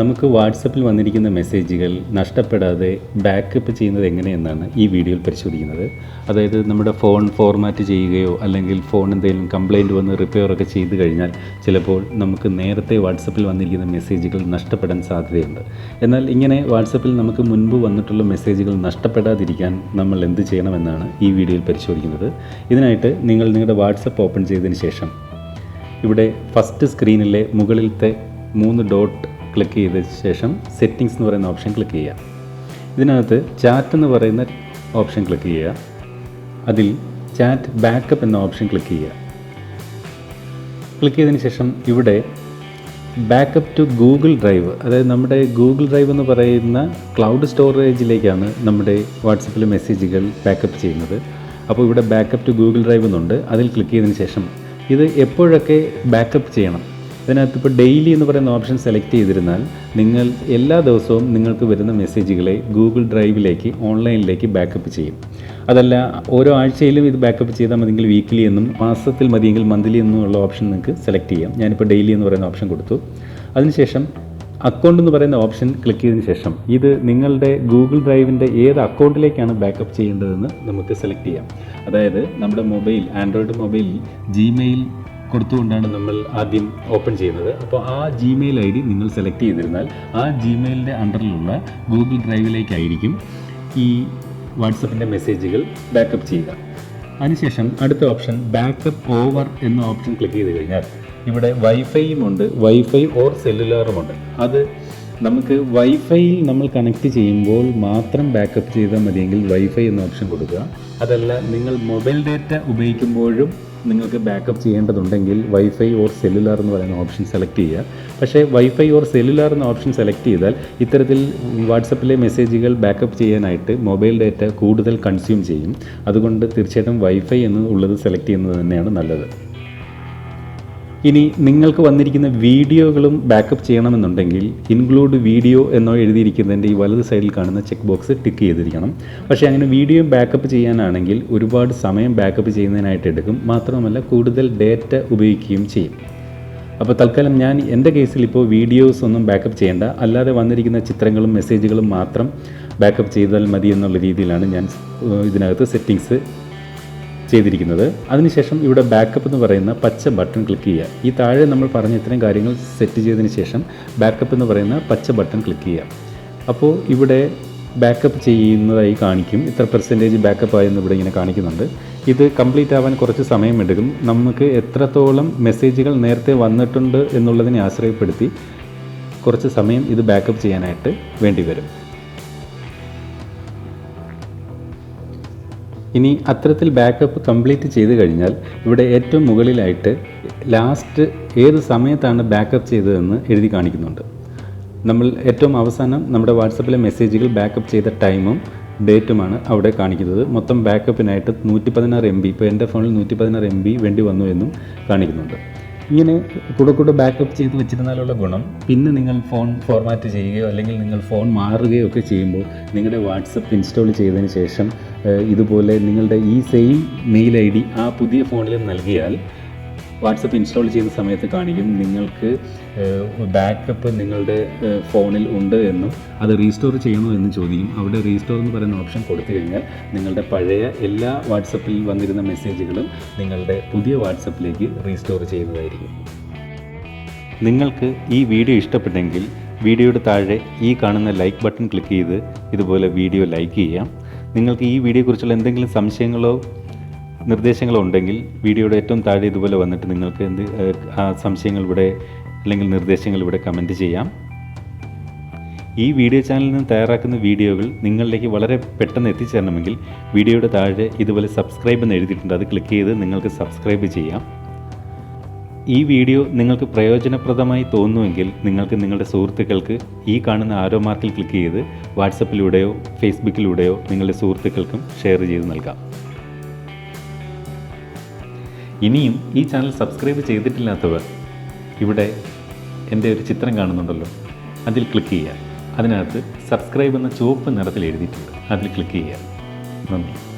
നമുക്ക് വാട്സപ്പിൽ വന്നിരിക്കുന്ന മെസ്സേജുകൾ നഷ്ടപ്പെടാതെ ബാക്കപ്പ് ചെയ്യുന്നത് എങ്ങനെയെന്നാണ് ഈ വീഡിയോയിൽ പരിശോധിക്കുന്നത്. അതായത് നമ്മുടെ ഫോൺ ഫോർമാറ്റ് ചെയ്യുകയോ അല്ലെങ്കിൽ ഫോൺ എന്തെങ്കിലും കംപ്ലൈന്റ് വന്ന് റിപ്പയർ ഒക്കെ ചെയ്ത് കഴിഞ്ഞാൽ ചിലപ്പോൾ നമുക്ക് നേരത്തെ വാട്സപ്പിൽ വന്നിരിക്കുന്ന മെസ്സേജുകൾ നഷ്ടപ്പെടാൻ സാധ്യതയുണ്ട്. എന്നാൽ ഇങ്ങനെ വാട്സപ്പിൽ നമുക്ക് മുൻപ് വന്നിട്ടുള്ള മെസ്സേജുകൾ നഷ്ടപ്പെടാതിരിക്കാൻ നമ്മൾ എന്ത് ചെയ്യണമെന്നാണ് ഈ വീഡിയോയിൽ പരിശോധിക്കുന്നത്. ഇതിനായിട്ട് നിങ്ങൾ നിങ്ങളുടെ വാട്സപ്പ് ഓപ്പൺ ചെയ്തതിന് ശേഷം ഇവിടെ ഫസ്റ്റ് സ്ക്രീനിലെ മുകളിലത്തെ മൂന്ന് ഡോട്ട് ക്ലിക്ക് ചെയ്ത ശേഷം സെറ്റിങ്സ് എന്ന് പറയുന്ന ഓപ്ഷൻ ക്ലിക്ക് ചെയ്യുക. ഇതിനകത്ത് ചാറ്റ് എന്ന് പറയുന്ന ഓപ്ഷൻ ക്ലിക്ക് ചെയ്യുക. അതിൽ ചാറ്റ് ബാക്കപ്പ് എന്ന ഓപ്ഷൻ ക്ലിക്ക് ചെയ്യുക. ക്ലിക്ക് ചെയ്തതിന് ശേഷം ഇവിടെ ബാക്കപ്പ് ടു ഗൂഗിൾ ഡ്രൈവ് അതായത് നമ്മുടെ ഗൂഗിൾ ഡ്രൈവ് എന്ന് പറയുന്ന ക്ലൗഡ് സ്റ്റോറേജിലേക്കാണ് നമ്മുടെ വാട്സപ്പിൽ മെസ്സേജുകൾ ബാക്കപ്പ് ചെയ്യുന്നത്. അപ്പോൾ ഇവിടെ ബാക്കപ്പ് ടു ഗൂഗിൾ ഡ്രൈവ് എന്നുണ്ട്. അതിൽ ക്ലിക്ക് ചെയ്തതിന് ശേഷം ഇത് എപ്പോഴൊക്കെ ബാക്കപ്പ് ചെയ്യണം? ഇതിനകത്ത് ഇപ്പോൾ ഡെയിലി എന്ന് പറയുന്ന ഓപ്ഷൻ സെലക്ട് ചെയ്തിരുന്നാൽ നിങ്ങൾ എല്ലാ ദിവസവും നിങ്ങൾക്ക് വരുന്ന മെസ്സേജുകളെ ഗൂഗിൾ ഡ്രൈവിലേക്ക് ഓൺലൈനിലേക്ക് ബാക്കപ്പ് ചെയ്യും. അതല്ല ഓരോ ആഴ്ചയിലും ഇത് ബാക്കപ്പ് ചെയ്താൽ മതിയെങ്കിൽ വീക്ക്ലി എന്നും മാസത്തിൽ മതിയെങ്കിൽ മന്ത്ലി എന്നുമുള്ള ഓപ്ഷൻ നിങ്ങൾക്ക് സെലക്ട് ചെയ്യാം. ഞാനിപ്പോൾ ഡെയിലി എന്ന് പറയുന്ന ഓപ്ഷൻ കൊടുത്തു. അതിനുശേഷം അക്കൗണ്ട് എന്ന് പറയുന്ന ഓപ്ഷൻ ക്ലിക്ക് ചെയ്തതിന് ശേഷം ഇത് നിങ്ങളുടെ ഗൂഗിൾ ഡ്രൈവിന്റെ ഏത് അക്കൗണ്ടിലേക്കാണ് ബാക്കപ്പ് ചെയ്യേണ്ടതെന്ന് നമുക്ക് സെലക്ട് ചെയ്യാം. അതായത് നമ്മുടെ മൊബൈൽ ആൻഡ്രോയിഡ് മൊബൈലിൽ ജിമെയിൽ കൊടുത്തുകൊണ്ടാണ് നമ്മൾ ആദ്യം ഓപ്പൺ ചെയ്യുന്നത്. അപ്പോൾ ആ ജിമെയിൽ ഐ ഡി നിങ്ങൾ സെലക്ട് ചെയ്തിരുന്നാൽ ആ ജിമെയിലിന്റെ അണ്ടറിലുള്ള ഗൂഗിൾ ഡ്രൈവിലേക്കായിരിക്കും ഈ വാട്സപ്പിന്റെ മെസ്സേജുകൾ ബാക്കപ്പ് ചെയ്യുക. അതിനുശേഷം അടുത്ത ഓപ്ഷൻ ബാക്കപ്പ് ഓവർ എന്ന ഓപ്ഷൻ ക്ലിക്ക് ചെയ്ത് കഴിഞ്ഞാൽ ഇവിടെ വൈഫൈയും ഉണ്ട്. വൈഫൈ ഓർ സെല്ലുലാറും ഉണ്ട്. അത് നമുക്ക് വൈഫൈയിൽ നമ്മൾ കണക്ട് ചെയ്യുമ്പോൾ മാത്രം ബാക്കപ്പ് ചെയ്താൽ മതിയെങ്കിൽ വൈഫൈ എന്ന ഓപ്ഷൻ കൊടുക്കുക. അതല്ല നിങ്ങൾ മൊബൈൽ ഡേറ്റ ഉപയോഗിക്കുമ്പോഴും നിങ്ങൾക്ക് ബാക്കപ്പ് ചെയ്യേണ്ടതുണ്ടെങ്കിൽ വൈഫൈ ഓർ സെല്ലുലാർ എന്ന് പറയുന്ന ഓപ്ഷൻ സെലക്ട് ചെയ്യുക. പക്ഷേ വൈഫൈ ഓർ സെല്ലുലാർ എന്ന ഓപ്ഷൻ സെലക്ട് ചെയ്താൽ ഇത്തരത്തിൽ വാട്സപ്പിലെ മെസ്സേജുകൾ ബാക്കപ്പ് ചെയ്യാനായിട്ട് മൊബൈൽ ഡാറ്റ കൂടുതൽ കൺസ്യൂം ചെയ്യും. അതുകൊണ്ട് തീർച്ചയായിട്ടും വൈഫൈ എന്ന് ഉള്ളത് സെലക്ട് ചെയ്യുന്നത് തന്നെയാണ് നല്ലത്. ഇനി നിങ്ങൾക്ക് വന്നിരിക്കുന്ന വീഡിയോകളും ബാക്കപ്പ് ചെയ്യണമെന്നുണ്ടെങ്കിൽ ഇൻക്ലൂഡ് വീഡിയോ എന്നോ എഴുതിയിരിക്കുന്നതിന്റെ ഈ വലത് സൈഡിൽ കാണുന്ന ചെക്ക് ബോക്സ് ടിക്ക് ചെയ്തിരിക്കണം. പക്ഷേ അങ്ങനെ വീഡിയോ ബാക്കപ്പ് ചെയ്യാനാണെങ്കിൽ ഒരുപാട് സമയം ബാക്കപ്പ് ചെയ്യുന്നതിനായിട്ട് എടുക്കും. മാത്രമല്ല കൂടുതൽ ഡേറ്റ ഉപയോഗിക്കുകയും ചെയ്യും. അപ്പോൾ തൽക്കാലം ഞാൻ എന്റെ കേസിൽ ഇപ്പോൾ വീഡിയോസ് ഒന്നും ബാക്കപ്പ് ചെയ്യേണ്ട. അല്ലാതെ വന്നിരിക്കുന്ന ചിത്രങ്ങളും മെസ്സേജുകളും മാത്രം ബാക്കപ്പ് ചെയ്താൽ മതി എന്നുള്ള രീതിയിലാണ് ഞാൻ ഇതിനകത്ത് സെറ്റിങ്സ് ചെയ്തിരിക്കുന്നത്. അതിനുശേഷം ഇവിടെ ബാക്കപ്പ് എന്ന് പറയുന്ന പച്ച ബട്ടൺ ക്ലിക്ക് ചെയ്യുക. ഈ താഴെ നമ്മൾ പറഞ്ഞ ഇത്രയും കാര്യങ്ങൾ സെറ്റ് ചെയ്തതിന് ശേഷം ബാക്കപ്പ് എന്ന് പറയുന്ന പച്ച ബട്ടൺ ക്ലിക്ക് ചെയ്യുക. അപ്പോൾ ഇവിടെ ബാക്കപ്പ് ചെയ്യുന്നതായി കാണിക്കും. ഇത്ര പെർസെന്റേജ് ബാക്കപ്പ് ആയെന്ന് ഇവിടെ ഇങ്ങനെ കാണിക്കുന്നുണ്ട്. ഇത് കംപ്ലീറ്റ് ആവാൻ കുറച്ച് സമയമെടുക്കും. നമുക്ക് എത്രത്തോളം മെസ്സേജുകൾ നേരത്തെ വന്നിട്ടുണ്ട് എന്നുള്ളതിനെ ആശ്രയപ്പെടുത്തി കുറച്ച് സമയം ഇത് ബാക്കപ്പ് ചെയ്യാനായിട്ട് വേണ്ടി വരും. ഇനി അത്തരത്തിൽ ബാക്കപ്പ് കംപ്ലീറ്റ് ചെയ്ത് കഴിഞ്ഞാൽ ഇവിടെ ഏറ്റവും മുകളിലായിട്ട് ലാസ്റ്റ് ഏത് സമയത്താണ് ബാക്കപ്പ് ചെയ്തതെന്ന് എഴുതി കാണിക്കുന്നുണ്ട്. നമ്മൾ ഏറ്റവും അവസാനം നമ്മുടെ വാട്സപ്പിലെ മെസ്സേജുകൾ ബാക്കപ്പ് ചെയ്ത ടൈമും ഡേറ്റുമാണ് അവിടെ കാണിക്കുന്നത്. മൊത്തം ബാക്കപ്പിനായിട്ട് നൂറ്റി പതിനാറ് എം ബി ഇപ്പോൾ എന്റെ ഫോണിൽ നൂറ്റി പതിനാറ് എം ബി വേണ്ടി വന്നു എന്നും കാണിക്കുന്നുണ്ട്. ഇങ്ങനെ കൂടെ കൂടെ ബാക്കപ്പ് ചെയ്ത് വെച്ചിരുന്നാലുള്ള ഗുണം പിന്നെ നിങ്ങൾ ഫോൺ ഫോർമാറ്റ് ചെയ്യുകയോ അല്ലെങ്കിൽ നിങ്ങൾ ഫോൺ മാറുകയോ ഒക്കെ ചെയ്യുമ്പോൾ നിങ്ങളുടെ വാട്സപ്പ് ഇൻസ്റ്റാൾ ചെയ്തതിന് ശേഷം ഇതുപോലെ നിങ്ങളുടെ ഈ സെയിം മെയിൽ ഐ ആ പുതിയ ഫോണിൽ നൽകിയാൽ വാട്സപ്പ് ഇൻസ്റ്റാൾ ചെയ്യുന്ന സമയത്ത് കാണിക്കും നിങ്ങൾക്ക് ബാക്കപ്പ് നിങ്ങളുടെ ഫോണിൽ ഉണ്ട് എന്നും അത് റീസ്റ്റോർ ചെയ്യണോ എന്ന് ചോദിക്കും. അവിടെ റീസ്റ്റോർ എന്ന് പറയുന്ന ഓപ്ഷൻ കൊടുത്തു കഴിഞ്ഞാൽ നിങ്ങളുടെ പഴയ എല്ലാ വാട്സപ്പിൽ വന്നിരുന്ന മെസ്സേജുകളും നിങ്ങളുടെ പുതിയ വാട്സപ്പിലേക്ക് റീസ്റ്റോർ ചെയ്യുന്നതായിരിക്കും. നിങ്ങൾക്ക് ഈ വീഡിയോ ഇഷ്ടപ്പെട്ടെങ്കിൽ വീഡിയോയുടെ താഴെ ഈ കാണുന്ന ലൈക്ക് ബട്ടൺ ക്ലിക്ക് ചെയ്ത് ഇതുപോലെ വീഡിയോ ലൈക്ക് ചെയ്യാം. നിങ്ങൾക്ക് ഈ വീഡിയോയെക്കുറിച്ചുള്ള എന്തെങ്കിലും സംശയങ്ങളോ നിർദ്ദേശങ്ങളോ ഉണ്ടെങ്കിൽ വീഡിയോയുടെ ഏറ്റവും താഴെ ഇതുപോലെ വന്നിട്ട് നിങ്ങൾക്ക് എന്ത് സംശയങ്ങൾ ഇവിടെ അല്ലെങ്കിൽ നിർദ്ദേശങ്ങൾ ഇവിടെ കമന്റ് ചെയ്യാം. ഈ വീഡിയോ ചാനലിൽ നിന്ന് തയ്യാറാക്കുന്ന വീഡിയോകൾ നിങ്ങളിലേക്ക് വളരെ പെട്ടെന്ന് എത്തിച്ചേരണമെങ്കിൽ വീഡിയോയുടെ താഴെ ഇതുപോലെ സബ്സ്ക്രൈബ് എന്ന് എഴുതിയിട്ടുണ്ട്. അത് ക്ലിക്ക് ചെയ്ത് നിങ്ങൾക്ക് സബ്സ്ക്രൈബ് ചെയ്യാം. ഈ വീഡിയോ നിങ്ങൾക്ക് പ്രയോജനപ്രദമായി തോന്നുമെങ്കിൽ നിങ്ങൾക്ക് നിങ്ങളുടെ സുഹൃത്തുക്കൾക്ക് ഈ കാണുന്ന ആരോ മാർക്കിൽ ക്ലിക്ക് ചെയ്ത് വാട്സപ്പിലൂടെയോ ഫേസ്ബുക്കിലൂടെയോ നിങ്ങളുടെ സുഹൃത്തുക്കൾക്കും ഷെയർ ചെയ്ത് നൽകാം. ഇനിയും ഈ ചാനൽ സബ്സ്ക്രൈബ് ചെയ്തിട്ടില്ലാത്തവർ ഇവിടെ എന്റെ ഒരു ചിത്രം കാണുന്നുണ്ടല്ലോ. അതിൽ ക്ലിക്ക് ചെയ്യുക. അതിനകത്ത് സബ്സ്ക്രൈബ് എന്ന ചുവപ്പ് നിറത്തിൽ എഴുതിയിട്ടുണ്ട്. അതിൽ ക്ലിക്ക് ചെയ്യുക. നന്ദി.